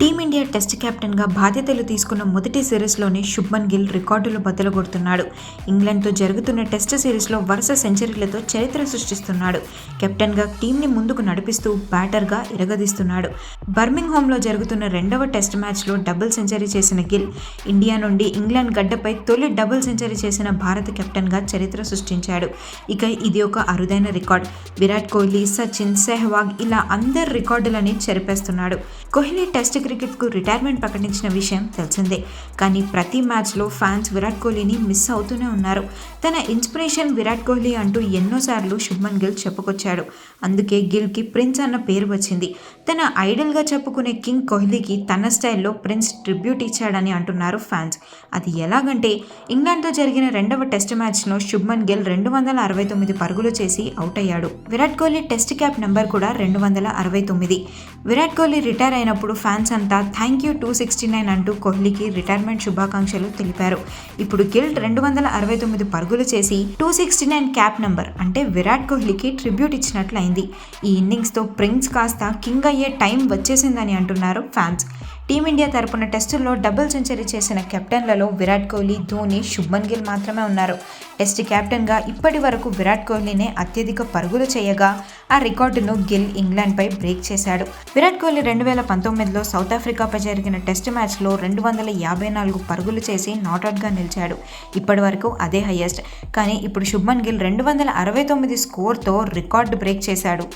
Team India test కెప్టెన్గా బాధ్యతలు తీసుకున్న మొదటి సిరీస్లోనే శుభ్మన్ గిల్ రికార్డులు బద్దలుగొడుతున్నాడు. ఇంగ్లాండ్తో జరుగుతున్న టెస్ట్ సిరీస్లో వరుస సెంచరీలతో చరిత్ర సృష్టిస్తున్నాడు. కెప్టెన్గా టీంని ముందుకు నడిపిస్తూ బ్యాటర్గా ఇరగదీస్తున్నాడు. బర్మింగ్హామ్లో జరుగుతున్న రెండవ టెస్ట్ మ్యాచ్లో డబుల్ సెంచరీ చేసిన గిల్ ఇండియా నుండి ఇంగ్లాండ్ గడ్డపై తొలి డబుల్ సెంచరీ చేసిన భారత కెప్టెన్గా చరిత్ర సృష్టించాడు. ఇక ఇది ఒక అరుదైన రికార్డ్. విరాట్ కోహ్లీ సచిన్ సెహ్వాగ్ ఇలా అందరి రికార్డులని చెరిపేస్తున్నాడు. కోహ్లీ టెస్ట్ క్రికెట్కు రిటైర్మెంట్ ప్రకటించిన విషయం తెలిసిందే. కానీ ప్రతి మ్యాచ్లో ఫ్యాన్స్ విరాట్ కోహ్లీని మిస్ అవుతూనే ఉన్నారు. తన ఇన్స్పిరేషన్ విరాట్ కోహ్లీ అంటూ ఎన్నోసార్లు శుభ్మన్ గిల్ చెప్పుకొచ్చాడు. అందుకే గిల్కి ప్రిన్స్ అన్న పేరు వచ్చింది. తన ఐడల్గా చెప్పుకునే కింగ్ కోహ్లీకి తన స్టైల్లో ప్రిన్స్ ట్రిబ్యూట్ ఇచ్చాడని అంటున్నారు ఫ్యాన్స్. అది ఎలాగంటే ఇంగ్లాండ్తో జరిగిన రెండవ టెస్ట్ మ్యాచ్లో శుభ్మన్ గిల్ రెండు వందల అరవై తొమ్మిది పరుగులు చేసి అవుట్ అయ్యాడు. Virat Kohli test cap number కూడా రెండు వందల అరవై తొమ్మిది. విరాట్ కోహ్లీ రిటైర్ అయినప్పుడు ఫ్యాన్స్ అంతా thank you two sixty nine అంటూ కోహ్లీకి రిటైర్మెంట్ శుభాకాంక్షలు తెలిపారు. ఇప్పుడు గిల్ రెండు వందల అరవై తొమ్మిది పరుగులు చేసి two sixty nine cap number అంటే విరాట్ కోహ్లీకి ట్రిబ్యూట్ ఇచ్చినట్లయింది. ఈ ఇన్నింగ్స్తో ప్రిన్స్ కాస్త కింగ్ అయ్యే టైం వచ్చేసిందని అంటున్నారు ఫ్యాన్స్. టీమిండియా తరపున టెస్టుల్లో డబుల్ సెంచరీ చేసిన కెప్టెన్లలో విరాట్ కోహ్లీ ధోని శుభ్మన్ గిల్ మాత్రమే ఉన్నారు. టెస్ట్ కెప్టెన్గా ఇప్పటి వరకు విరాట్ కోహ్లీనే అత్యధిక పరుగులు చేయగా ఆ రికార్డును గిల్ ఇంగ్లాండ్పై బ్రేక్ చేశాడు. విరాట్ కోహ్లీ రెండు వేల పంతొమ్మిదిలో సౌత్ ఆఫ్రికాపై జరిగిన టెస్ట్ మ్యాచ్లో రెండు వందల యాభై నాలుగు పరుగులు చేసి నాట్అవుట్గా నిలిచాడు. ఇప్పటి వరకు అదే హయ్యెస్ట్ కానీ ఇప్పుడు శుభ్మన్ గిల్ రెండు వందల అరవై తొమ్మిది స్కోర్తో రికార్డు బ్రేక్ చేశాడు.